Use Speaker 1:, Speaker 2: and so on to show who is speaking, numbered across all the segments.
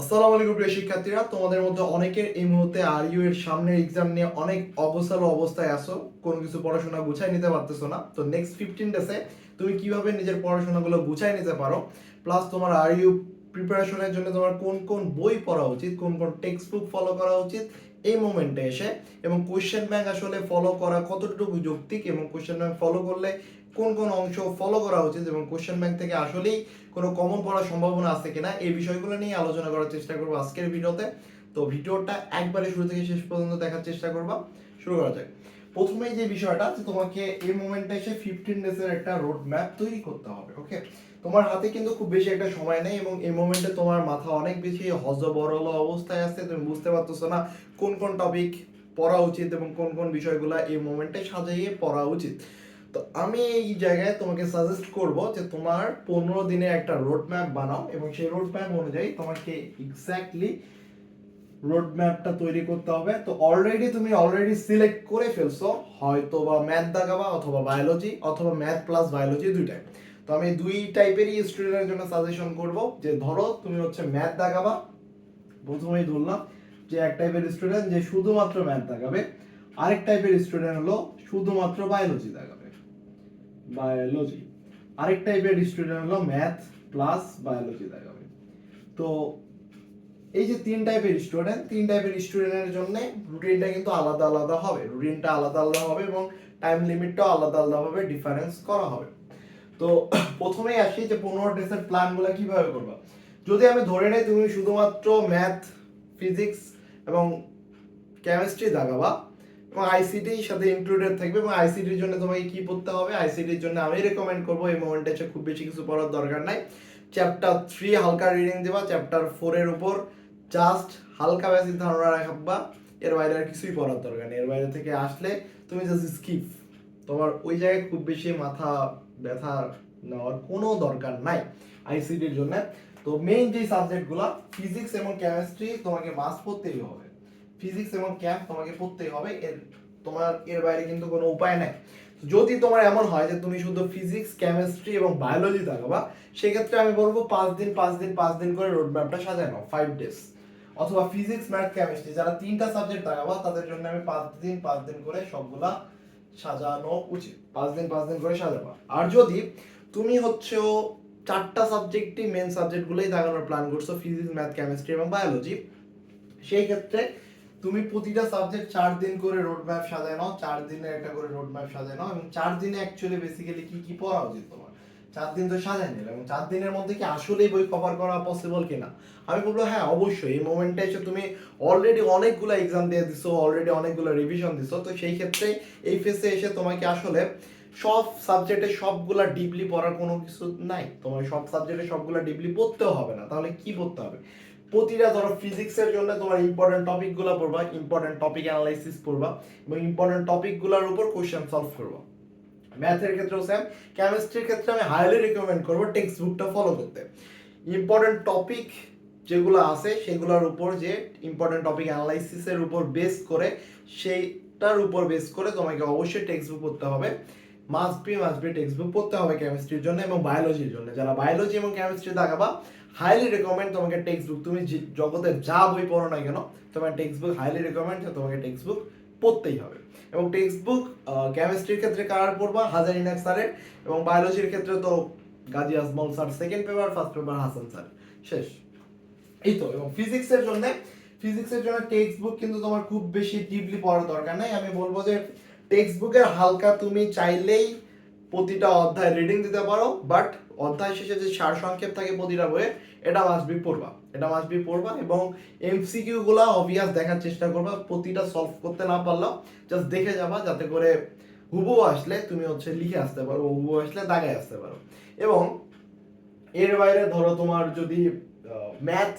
Speaker 1: আসসালামু আলাইকুম প্রিয় শিক্ষার্থীরা, তোমাদের মধ্যে অনেকের এই মুহূর্তে আর ইউ এর সামনের এক্সাম নিয়ে অনেক অবসর অবস্থায় আসো কোনো কিছু পড়াশোনা গুছাই নিতে পারতেছো না। তো নেক্সট ফিফটিন ডেসে তুমি কীভাবে নিজের পড়াশোনাগুলো গুছাই নিতে পারো প্লাস তোমার আর ইউ প্রিপারেশনের জন্য তোমার কোন কোন বই পড়া উচিত, কোন কোন টেক্সট বুক ফলো করা উচিত, এই মোমেন্টে এসে এবং কোশ্চেন ব্যাংক আসলে ফলো করা কতটুকু যৌক্তিক এবং কোশ্চেন ব্যাংক ফলো করলে কোন কোন অংশ ফলো করা উচিত এবং কোশ্চেন ব্যাংক থেকে আসলেই কোনো কমন পড়ার সম্ভাবনা আছে কিনা, এই বিষয়গুলো নিয়ে আলোচনা করার চেষ্টা করব আজকের ভিডিওতে। তো ভিডিওটা একবারে শুরু থেকে শেষ পর্যন্ত দেখার চেষ্টা করবা। শুরু করা যাক। প্রথমেই যে বিষয়টা, যে তোমাকে এই মোমেন্টে এসে ফিফটিন ডেজের একটা রোড ম্যাপ তৈরি করতে হবে ওকে তোমার হাতে কিন্তু খুব বেশি একটা সময় নেই এবং এই মোমেন্টে তোমার মাথা অনেক বেশি হজবরল অবস্থায় আছে। তুমি বুঝতে পারতেছো না কোন কোন টপিক পড়া উচিত এবং কোন কোন বিষয়গুলো এই মোমেন্টে সাজাইয়ে পড়া উচিত। তো আমি এই জায়গায় তোমাকে সাজেস্ট করব যে তোমার পনেরো দিনে একটা রোড ম্যাপ বানাও এবং সেই রোড ম্যাপ অনুযায়ী তোমাকে এক্স্যাক্টলি রোড ম্যাপটা তৈরি করতে হবে। তো অলরেডি তুমি অলরেডি সিলেক্ট করে ফেলছো হয়তো বা ম্যাথ দাগাবা অথবা বায়োলজি অথবা ম্যাথ প্লাস বায়োলজি দুইটাই। তো আমি দুই টাইপেরই স্টুডেন্টের জন্য সাজেশন করব যে ধরো তুমি হচ্ছে ম্যাথ দাগাবা প্রথমেই ধরলাম যে এক টাইপের স্টুডেন্ট যে শুধুমাত্র ম্যাথ দাগাবে আরেক টাইপের স্টুডেন্ট হলো শুধুমাত্র বায়োলজি দাগাবে বায়োলজি আরেক টাইপের স্টুডেন্ট হলো ম্যাথ প্লাস বায়োলজি দেখাবে তো এই যে তিন টাইপের স্টুডেন্ট তিন টাইপের স্টুডেন্টের জন্য রুটিনটা কিন্তু আলাদা আলাদা হবে। রুটিনটা আলাদা আলাদা হবে এবং টাইম লিমিটটাও আলাদা আলাদা ভাবে ডিফারেন্স করা হবে। তো প্রথমেই আসি যে পনেরো ডেসের প্ল্যানগুলো কীভাবে করবা? যদি আমি ধরে নেই তুমি শুধুমাত্র ম্যাথ ফিজিক্স এবং কেমিস্ট্রি দাগাবা এবং আইসিটির সাথে ইনক্লুডেড থাকবে এবং আইসিটির জন্য তোমাকে কি পড়তে হবে? আইসিটির জন্য আমি রেকমেন্ড করব এই মোমেন্টে খুব বেশি কিছু পড়ার দরকার নাই। চ্যাপ্টার থ্রি হালকা রিডিং দেবা চ্যাপ্টার ফোরের উপর জাস্ট হালকা বেসিক ধারণা রাখবা, এর বাইরে আর কিছুই পড়ার দরকার নেই। এর বাইরে থেকে আসলে তুমি জাস্ট স্কিপ তোমার ওই জায়গায় খুব বেশি মাথা ব্যথা নেওয়ার কোনো দরকার নাই আইসিটির জন্য। তো মেইন যে সাবজেক্টগুলো ফিজিক্স এবং কেমিস্ট্রি তোমাকে মাস পড়তেই হবে। ফিজিক্স এবং ক্যাম্প তোমাকে পড়তেই হবে। এর তোমার, এর বাইরে কিন্তু কোনো উপায় নাই। যদি তোমার এমন হয় যে তুমি শুধু ফিজিক্স কেমিস্ট্রি এবং বায়োলজি দেখাবা, সেক্ষেত্রে আমি বলব পাঁচ দিন পাঁচ দিন পাঁচ দিন করে রোড ম্যাপটা সাজায় নাও ফাইভ ডেজ অথবা ফিজিক্স ম্যাথ কেমিস্ট্রি যারা তিনটা সাবজেক্ট দেখাবা, তাদের জন্য আমি পাঁচ দিন পাঁচ দিন করে সবগুলা সাজানো উচিত। পাঁচ দিন পাঁচ দিন করে সাজাবা। আর যদি তুমি হচ্ছে চারটা সাবজেক্টই মেন সাবজেক্টগুলোই দেখানোর প্ল্যান করছ ফিজিক্স ম্যাথ কেমিস্ট্রি এবং বায়োলজি সেই ক্ষেত্রে তুমি প্রতিটা সাবজেক্ট চার দিন করে রোড ম্যাপ সাজায় নাও, চার দিনে একটা করে রোড ম্যাপ সাজায় নাও, এবং চার দিনে অ্যাকচুয়ালি বেসিক্যালি কি কি পড়া উচিত তোমার? চার দিন তো সাজায় নিলে এবং চার দিনের মধ্যে কি আসলেই বই কভার করা পসিবল কিনা? আমি বলব হ্যাঁ অবশ্যই, এই মোমেন্টে এসে তুমি অলরেডি অনেকগুলো এক্সাম দিয়ে দিছো অলরেডি অনেকগুলো রিভিশন দিছো, তো সেই ক্ষেত্রে এই ফেসে এসে তোমাকে আসলে সব সাবজেক্টে সবগুলা ডিপলি পড়ার কোনো কিছু নাই। তোমার সব সাবজেক্টে সবগুলা ডিপলি পড়তেও হবে না, তাহলে কি পড়তে হবে? প্রতিটা ধরো ফিজিক্সের জন্য তোমার ইম্পর্টেন্ট টপিকগুলো পড়বা ইম্পর্টেন্ট টপিক অ্যানালাইসিস পড়বা এবং ইম্পর্টেন্ট টপিকগুলোর উপর কোয়েশ্চেন সলভ করবা। ম্যাথের ক্ষেত্রেও সেম কেমিস্ট্রির ক্ষেত্রে আমি হাইলি রিকমেন্ড করব টেক্সট বুকটা ফলো করতে। ইম্পর্টেন্ট টপিক যেগুলো আছে সেগুলোর উপর যে ইম্পর্টেন্ট টপিক অ্যানালাইসিসের উপর বেস করে, সেইটার উপর বেস করে তোমাকে অবশ্যই টেক্সট বুক পড়তে হবে। Must be must be textbook পড়তে হবে কেমিস্ট্রির জন্য এবং বায়োলজির জন্য। যারা বায়োলজি এবং কেমিস্ট্রি দেখাবা হাইলি রেকমেন্ড তোমাকে টেক্সট বুক তুমি জগতে যা বই পড়ো না কেন, তোমার টেক্সট বুক হাইলি রেকমেন্ড তোমাকে টেক্সট বুক পড়তেই হবে। এবং টেক্সট বুক কেমিস্ট্রির ক্ষেত্রে কার পড়বা? হাজার ইনাক স্যারের। এবং বায়োলজির ক্ষেত্রে তো Gazi Ajmal sir second paper first paper Hasan sir. শেষ। এই তো, এবং ফিজিক্সের জন্য ফিজিক্সের জন্য টেক্সট বুক কিন্তু তোমার খুব বেশি ডিপলি পড়ার দরকার নাই। আমি বলব যে টেক্সট বুকের হালকা তুমি চাইলেই প্রতিটা অধ্যায় রিডিং দিতে পারো বাট অধ্যায় শেষে যে সার সংক্ষেপ থাকে প্রতিটা বইয়ে, এটা মাস্ট বি পড়বা। এটা মাস্ট বি পড়বা এবং এমসিকিউ গুলা অবভিয়াস দেখার চেষ্টা করবা, প্রতিটা সলভ করতে না পারলেও জাস্ট দেখে যাবা, যাতে করে হুবু আসলে তুমি হচ্ছে লিখে আসতে পারো হুবু আসলে দাগায় আসতে পারো। এবং এর বাইরে ধরো তোমার যদি ম্যাথ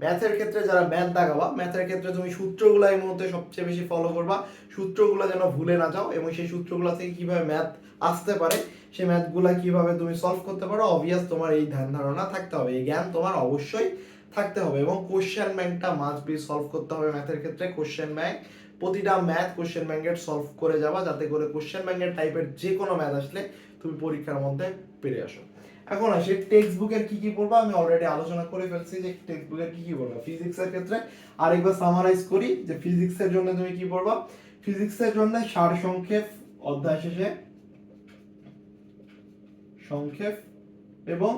Speaker 1: ম্যাথের ক্ষেত্রে যারা ম্যাথ দাগাবা ম্যাথের ক্ষেত্রে তুমি সূত্রগুলো এই মুহূর্তে সবচেয়ে বেশি ফলো করবা। সূত্রগুলো যেন ভুলে না যাও এবং সেই সূত্রগুলো থেকে কীভাবে ম্যাথ আসতে পারে, সেই ম্যাথগুলো কীভাবে তুমি সলভ করতে পারো অবভিয়াস তোমার এই ধ্যান ধারণা থাকতে হবে, এই জ্ঞান তোমার অবশ্যই থাকতে হবে এবং কোশ্চেন ব্যাংকটা মাস্ট বি সলভ করতে হবে ম্যাথের ক্ষেত্রে। কোশ্চেন ব্যাংক প্রতিটা ম্যাথ কোশ্চেন ব্যাংকের সলভ করে যাবা, যাতে করে কোশ্চেন ব্যাংকের টাইপের যে কোনো ম্যাথ আসলে তুমি পরীক্ষার মধ্যে পেরে আসো। এখন আসে টেক্সট বুকের কি কি পড়বা? আমি অলরেডি আলোচনা করে ফেলছি যে টেক্সট বুকের কি কি পড়বা। ফিজিক্সের ক্ষেত্রে আরেকবার সামারাইজ করি যে ফিজিক্সের জন্য তুমি কি পড়বা? ফিজিক্সের জন্য সার সংক্ষেপ অধ্যায় শেষে সংক্ষেপ এবং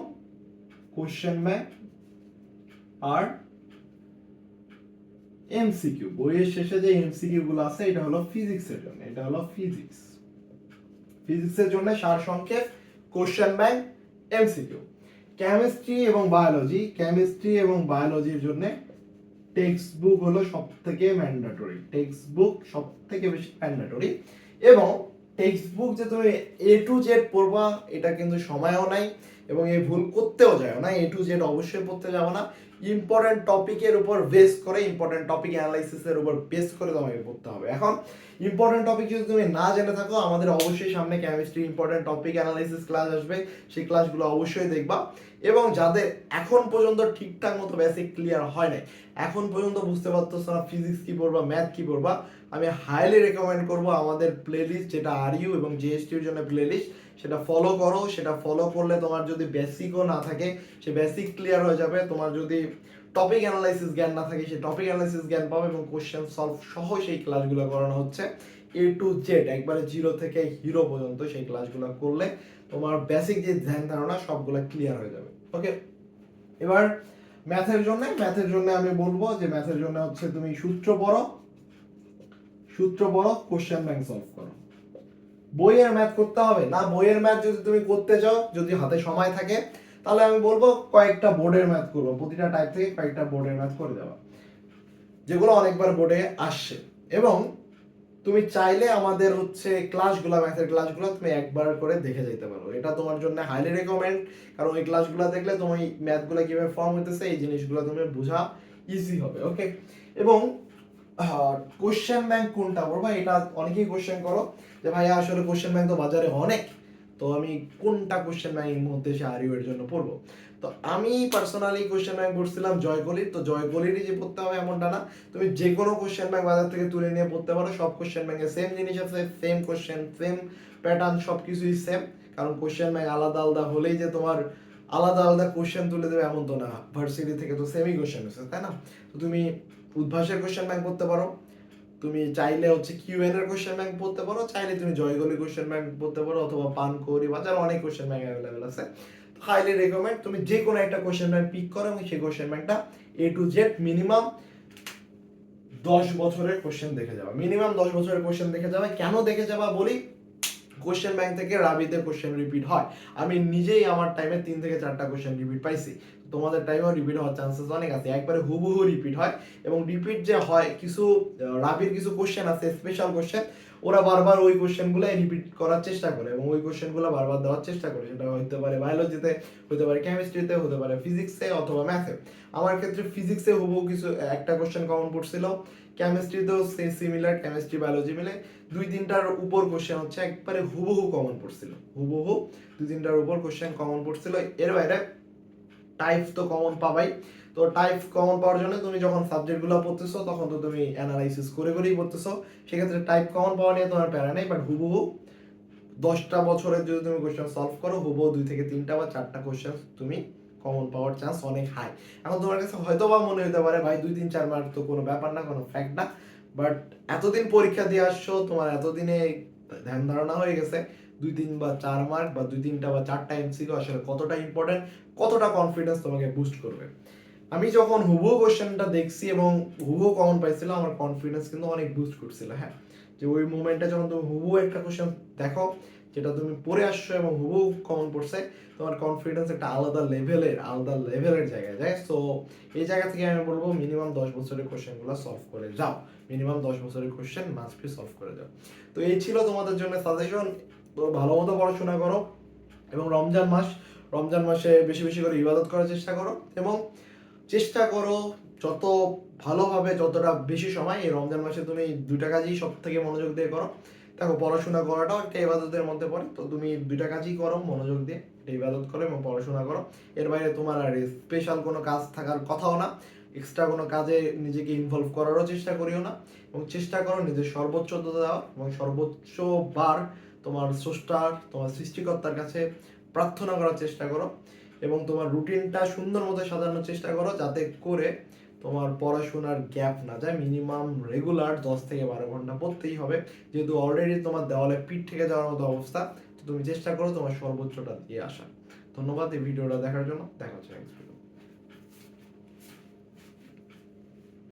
Speaker 1: কোশ্চেন ব্যাংক আর এমসিকিউ বইয়ের শেষে যে এমসিকিউ গুলো আছে, এটা হলো ফিজিক্সের জন্য, এটা হলো ফিজিক্স ফিজিক্সের জন্য সার সংক্ষেপ কোশ্চেন ব্যাংক এমসিকিউ। কেমিস্ট্রি এবং বায়োলজি। কেমিস্ট্রি এবং বায়োলজির জন্য টেক্সট বুক হলো সব থেকে ম্যান্ডেটরি। টেক্সট বুক সব থেকে বেশি ম্যান্ডেটরি। এবং টেক্সট বুক যে তুমি এ টু জেড পড়বা, এটা কিন্তু সময়ও নাই এবং এই ভুল করতেও যায় না। এ টু জেড অবশ্যই পড়তে যাব না। ইম্পর্টেন্ট টপিকের উপর বেস করে ইম্পর্টেন্ট টপিক অ্যানালাইসিসের উপর বেস করে তোমাকে পড়তে হবে। এখন ইম্পর্টেন্ট টপিক যদি তুমি না জেনে থাকো, আমাদের অবশ্যই সামনে chemistry important topic analysis class আসবে। সেই ক্লাসগুলো অবশ্যই দেখবা। এবং যাদের এখন পর্যন্ত ঠিকঠাক মতো বেসিক ক্লিয়ার হয় নাই, এখন পর্যন্ত বুঝতে পারতো না ফিজিক্স কি পড়বা ম্যাথ কি পড়বা আমি হাইলি রেকমেন্ড করব আমাদের প্লেলিস্ট যেটা আর ইউ এবং জিএসটির জন্য প্লেলিস্ট সেটা ফলো করো, সেটা ফলো করলে তোমার যদি বেসিকও না থাকে, সে বেসিক ক্লিয়ার হয়ে যাবে। তোমার যদি টপিক অ্যানালাইসিস জ্ঞান না থাকে সেই টপিক অ্যানালাইসিস জ্ঞান পাবে এবং কোশ্চেন সলভ সহ সেই ক্লাসগুলো করানো হচ্ছে। এ টু জেড একবারে জিরো থেকে হিরো পর্যন্ত সেই ক্লাসগুলো করলে তোমার বেসিক যে ধ্যান ধারণা, সবগুলো ক্লিয়ার হয়ে যাবে। ওকে এবার ম্যাথের জন্য ম্যাথের জন্য আমি বলব যে ম্যাথের জন্য হচ্ছে তুমি সূত্র পড়ো। সূত্র পড়ো কোশ্চেন ব্যাংক সলভ করো। বইয়ের ম্যাথ করতে হবে? না, বইয়ের ম্যাথ যদি তুমি করতে চাও, যদি হাতে সময় থাকে, তাহলে আমি বলব কয়েকটা বোর্ডের ম্যাথ করব প্রতিটা টাইপ থেকে কয়েকটা বোর্ডের ম্যাথ করে দেওয়া। যেগুলো অনেকবার বোর্ডে আসছে। এবং তুমি চাইলে আমাদের হচ্ছে ক্লাসগুলো ম্যাথের ক্লাসগুলো তুমি একবার করে দেখে যেতে পারো। এটা তোমার জন্য হাইলি রেকমেন্ড কারণ ওই ক্লাসগুলো দেখলে তুমি ম্যাথগুলো কীভাবে ফর্ম হইতেছে, এই জিনিসগুলো তুমি বোঝা ইজি হবে ওকে এবং কোশ্চেন ব্যাংক কোনটা পড়বা এটা অনেকেই কোশ্চেন করো যে ভাই আসলে কোশ্চেন ব্যাংক তো বাজারে অনেক। তো আমি কোনটা কোশ্চেন ব্যাংক এই মুহূর্তে এসে আরিও এর জন্য পড়ব? তো আমি পার্সোনালি কোশ্চেন ব্যাংক পড়ছিলাম জয়কলির। তো জয়কলিরই যে পড়তে হবে এমনটা না। তুমি যে কোনো কোশ্চেন ব্যাংক বাজার থেকে তুলে নিয়ে পড়তে পারো। সব কোশ্চেন ব্যাংকে সেম জিনিস আছে সেম কোশ্চেন সেম প্যাটার্ন সব কিছুই সেম কারণ কোশ্চেন ব্যাংক আলাদা আলাদা হলেই যে তোমার আলাদা আলাদা কোশ্চেন তুলে দেবে এমন তো না। ভার্সিটি থেকে তো সেমই কোশ্চেন আছে, তাই না? তো তুমি উদ্ভাসের কোশ্চেন ব্যাংক পড়তে পারো। তুমি চাইলে হচ্ছে কিউ এন এর কোশ্চেন ব্যাংক পড়তে পারো, চাইলে তুমি জয়গলি কোশ্চেন ব্যাংক পড়তে পারো অথবা পানকৌড়ি বাজার অনেক কোশ্চেন ব্যাংক অ্যাভেলেবেল আছে। হাইলি রেকমেন্ড তুমি যে কোনো একটা কোশ্চেন ব্যাংক পিক করো এবং সেই কোশ্চেন ব্যাংকটা এ টু জেড মিনিমাম দশ বছরের কোশ্চেন দেখে যাবা। মিনিমাম দশ বছরের কোশ্চেন দেখে যাবে। কেন দেখে যাবা বলি? কোশ্চেন ব্যাংক থেকে রাবিতে কোশ্চেন রিপিট হয়। আমি নিজেই আমার টাইমে তিন থেকে চারটা কোশ্চেন রিপিট পাইছি। তোমাদের টাইমেও রিপিট হওয়ার চান্সেস অনেক আছে। একবারে হুবহু রিপিট হয় এবং রিপিট যে হয়, কিছু রাবির কিছু কোশ্চেন আছে স্পেশাল কোশ্চেন ওরা বারবার ওই কোশ্চেনগুলো রিপিট করার চেষ্টা করে এবং ওই কোশ্চেনগুলো বারবার দেওয়ার চেষ্টা করে। সেটা হতে পারে বায়োলজিতে হতে পারে কেমিস্ট্রিতে হতে পারে ফিজিক্সে অথবা ম্যাথে আমার ক্ষেত্রে ফিজিক্সে হুবহু কিছু একটা কোশ্চেন কমন পড়ছিল। কেমিস্ট্রিতেও সিমিলার কেমিস্ট্রি বায়োলজি মিলে। দুই তিনটার উপর কোশ্চেন হচ্ছে একবারে হুবহু কমন পড়ছিল। হুবহু দুই তিনটার উপর কোশ্চেন কমন পড়ছিল। এর বাইরে টাইপ তো কমন পাবাই। তো টাইপ কমন পাওয়ার জন্য তুমি যখন সাবজেক্টগুলো পড়তেছো, তখন তো তুমি অ্যানালাইসিস করে করেই পড়তেছো। সেক্ষেত্রে টাইপ কমন পাওয়া নিয়ে তোমার প্যারা নেই বাট হুবহু দশটা বছরের যদি তুমি কোশ্চেন সলভ করো, হুবহু দুই থেকে তিনটা বা চারটা কোশ্চেন তুমি কমন পাওয়ার চান্স অনেক হাই এখন তোমার কাছে হয়তো বা মনে হতে পারে, ভাই, দুই তিন চার মার্ক তো কোনো ব্যাপার না, কোনো ফ্যাক্ট না। বাট এতদিন পরীক্ষা দিয়ে আসছো, তোমার এতদিনে ধ্যান ধারণা হয়ে গেছে। দুই তিন বা চার মার্ক বা দুই তিনটা বা চারটা এমসিকিউ আসলে কতটা ইম্পর্টেন্ট কতটা কনফিডেন্স তোমাকে বুস্ট করবে। আমি যখন হুবহু কোশ্চেনটা দেখছি এবং হুবহু কমন পাইছিলাম, আমার কনফিডেন্স কিন্তু অনেক বুস্ট করছিল হ্যাঁ। যে ওই মুমেন্টে যখন তুমি হুবহু একটা কোশ্চেন দেখো, যেটা তুমি পড়ে আসছো এবং হুবু কমন পড়ছে, তোমার কনফিডেন্স একটা আলাদা লেভেলের আলাদা লেভেলের জায়গায় যায় সো এই জায়গা থেকে আমি বলব মিনিমাম দশ বছরের কোশ্চেনগুলো সলভ করে যাও। মিনিমাম দশ বছরের কোশ্চেন মাস্ট বি সলভ করে যাও তো এই ছিল তোমাদের জন্য সাজেশন তো ভালো মতো পড়াশোনা করো এবং রমজান মাস, রমজান মাসে বেশি বেশি করে ইবাদত করার চেষ্টা করো এবং চেষ্টা করো যত ভালোভাবে, যতটা বেশি সময় এই রমজান মাসে তুমি দুইটা কাজই সব থেকে মনোযোগ দিয়ে করো। দেখো, পড়াশোনা করাটাও একটা ইবাদতের মধ্যে পড়ে, তো তুমি দুইটা কাজই করো মনোযোগ দিয়ে ইবাদত করো এবং পড়াশোনা করো। এর বাইরে তোমার আর স্পেশাল কোনো কাজ থাকার কথাও না এক্সট্রা কোনো কাজে নিজেকে ইনভলভ করারও চেষ্টা করিও না এবং চেষ্টা করো নিজের সর্বোচ্চ দেওয়া এবং সর্বোচ্চ বার তোমার স্রষ্টার তোমার সৃষ্টিকর্তার কাছে প্রার্থনা করার চেষ্টা করো এবং তোমার রুটিনটা সুন্দর মতো সাজানোর চেষ্টা করো যাতে করে তোমার পড়াশোনার গ্যাপ না যায়। মিনিমাম রেগুলার দশ থেকে বারো ঘণ্টা পড়তেই হবে। যেহেতু অলরেডি তোমার দেওয়ালে পিঠ থেকে যাওয়ার মতো অবস্থা, তো তুমি চেষ্টা করো তোমার সর্বোচ্চটা দিয়ে আসা ধন্যবাদ এই ভিডিওটা দেখার জন্য। দেখা হচ্ছে